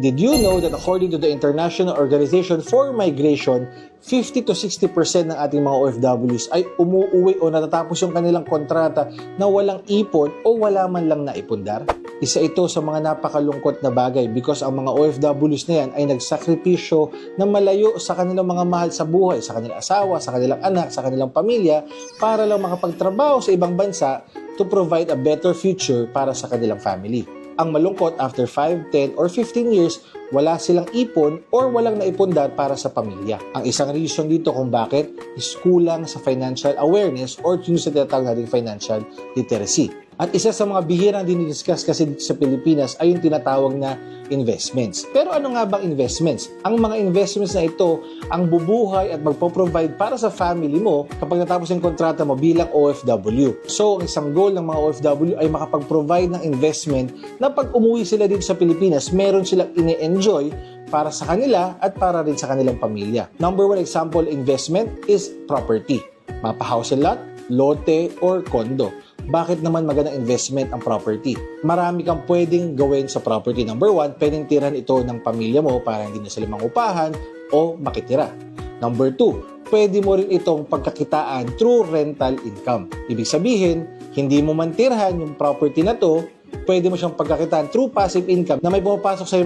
Did you know that according to the International Organization for Migration, 50 to 60% ng ating mga OFWs ay umuuwi o natatapos yung kanilang kontrata na walang ipon o wala man lang naipundar? Isa ito sa mga napakalungkot na bagay because ang mga OFWs na yan ay nagsakripisyo na malayo sa kanilang mga mahal sa buhay, sa kanilang asawa, sa kanilang anak, sa kanilang pamilya para lang makapagtrabaho sa ibang bansa to provide a better future para sa kanilang family. Ang malungkot, after 5, 10, or 15 years, wala silang ipon or walang naipundar para sa pamilya. Ang isang reason dito kung bakit is kulang sa financial awareness or yung sa tinatawag natin financial literacy. At isa sa mga bihirang dinidiscuss kasi dito sa Pilipinas ay yung tinatawag na investments. Pero ano nga bang investments? Ang mga investments na ito ang bubuhay at magpo-provide para sa family mo kapag natapos yung kontrata mo bilang OFW. So, ang isang goal ng mga OFW ay makapag-provide ng investment na pag umuwi sila dito sa Pilipinas, meron silang ini-enjoy para sa kanila at para rin sa kanilang pamilya. Number one example investment is property. Mapa-house and lot, lote, or condo. Bakit naman magandang investment ang property? Marami kang pwedeng gawin sa property. Number one, pwedeng tiran ito ng pamilya mo para hindi na sila mangupahan o makitira. Number two, pwede mo rin itong pagkakitaan through rental income. Ibig sabihin, hindi mo man tirhan yung property na to, pwede mo siyang pagkakitaan through passive income na may pumapasok sa